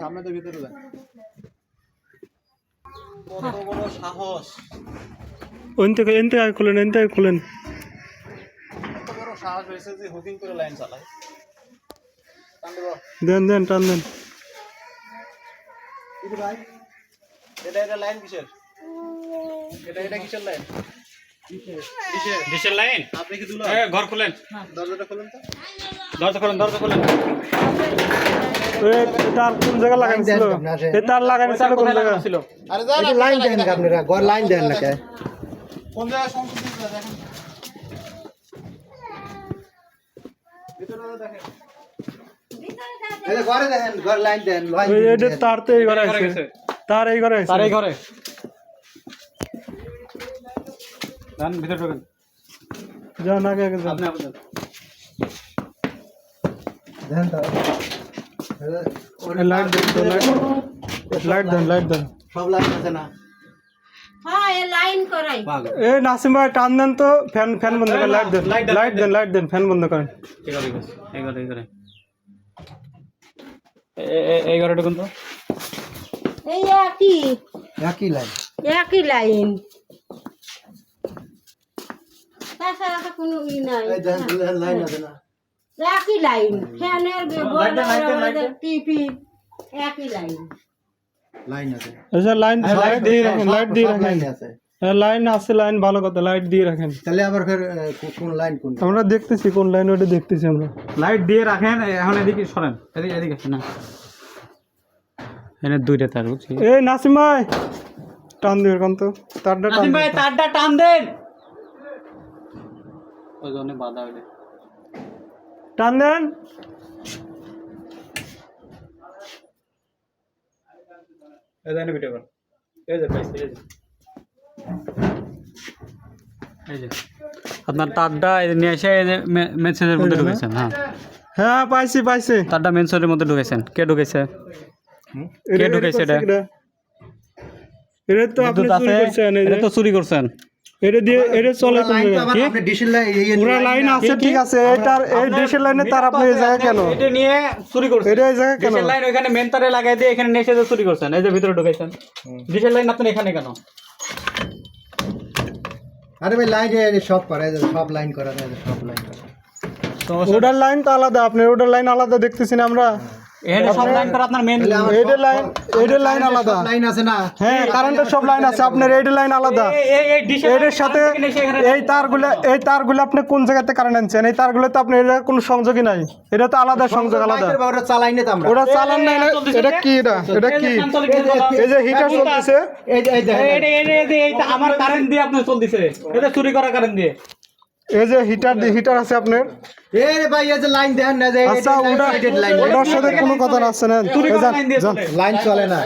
সামনে তো ভিতরে যান কত বড় সাহস। ওন থেকে এন থেকে আগে খুলেন এন থেকে খুলেন। কত বড় সাহস হয়েছে যে হুকিং করে লাইন চালায় দেন দেন টান দেন। এটা এটা লাইন কিসের? এটা এটা কিসের লাইন? ডিশের লাইন? আপনি কি দুলো ঘর খুলেন। দরজাটা খুলুন তো। দরজা খুলেন দরজা খুলেন। তার কোন জায়গা লাগাইছিল এ তার লাগানো ছিল কোন জায়গা ছিল? আরে যান লাইন দেন আপনারা ঘর লাইন দেন না কে কোন জায়গায় সংযোগ দিতে দেখেন। ভিতরে দেখেন। এই যে ঘরে দেখেন ঘর লাইন দেন লাইন এটা তার তো এই ঘরে আছে। তার এই ঘরে তার এই ঘরে। যান ভিতরে ঢোকেন যান আগে আগে যান আপনি আপনার দেন তো লাইট দেন তো, লাইট লাইট দেন লাইট দেন সব লাইন আছে না হ্যাঁ এ লাইন করাই এ নাসিম ভাই টান দেন তো ফ্যান ফ্যান বন্ধ করেন লাইট দেন লাইট দেন, লাইট দেন লাইট দেন ফ্যান বন্ধ করেন এই ঘরে গেছে, এই ঘরে এই ঘরে এ- এ- এই ঘরে ঢুকুন তো এই একই একই লাইন একই লাইন তাছাড়া তো কোনো ই নাই। লাইন আছে না। একই লাইন। ফ্যানের। টিপি। একই লাইন। লাইন আছে আচ্ছা লাইন লাইট দিয়ে রাখেন লাইট দিয়ে রাখেন। লাইন আছে। হ্যাঁ লাইন ভালো কথা লাইট দিয়ে রাখেন। তাহলে আবার কোন লাইন কোন আমরা দেখতেছি কোন লাইন ওটা দেখতেছি আমরা। লাইট দিয়ে রাখেন এখন এদিকে সরেন। এদিকে এদিকে না। এখানে দুইটা তার বুঝছি এই নাসিম ভাই টান দিবেন কান্ত তারটা টান ভাই তারটা টান দেন। ওই জন্য বাধা হইলে। টান দেন। এই যে ভিডিও কর এই যে পাইছি এই যে। এই যে। আপনার তারটা নিয়ে এসে এই যে মেসেজের মধ্যে ঢুকেছেন হ্যাঁ। হ্যাঁ পাইছি পাইছি। তারটা মেনসেজের মধ্যে ঢুকেছেন। কে ঢুকেছে? কে ঢুকাইছে এটা? এটা তো আপনি চুরি করছেন এটা তো চুরি করছেন। এটা দিয়ে এটা চলে কোন লাইন তো জায়গায়? আবার কি? আপনি ডিশের লাইন এই পুরা লাইন আছে ঠিক আছে এটার এই ডিশের লাইনে তার আপনি এই জায়গায় কেন? এটা নিয়ে চুরি করছেন। এটা এই জায়গায় কেন? লাইন ওইখানে মেন তারে লাগাই দিয়ে এখানে নিয়ে এসে চুরি করছেন এই যে ভিতরে ঢুকাইছেন। ডিশের লাইন আপনি এখানে কেন? আরে ভাই লাইন সব করে সব লাইন করা সব লাইন করা। ওটার লাইন তো আলাদা আপনার ওটার লাইন আলাদা দেখতেছি না আমরা। এখানে সব লাইন করে আপনার মেন এইটার লাইন এইটার লাইন আলাদা। লাইন আছে না? হ্যাঁ কারেন্টের সব লাইন আছে আপনার এইটার লাইন আলাদা। এই এই ডিশের এর সাথে এই তারগুলো এই তারগুলো আপনি কোন জায়গাতে কারেন্ট আনছেন? এই তারগুলো তো আপনার এটা কোনো সংযোগই নাই। এটা তো আলাদা সংযোগ আলাদা। ওটা চালান নাই এটা কি এটা? এটা কি? এই যে হিটার চলতেছে। এই যে এই দেখেন আমার কারেন্ট দিয়ে আপনার চলতেছে। এটা চুরি করা কারেন্ট দিয়ে। এই যে হিটার হিটার আছে আপনার? এ রে ভাই এই যে লাইন দেখেন না যে আচ্ছা ওটা ওটার সাথে কোনো কথা না আছে না লাইন চলে না।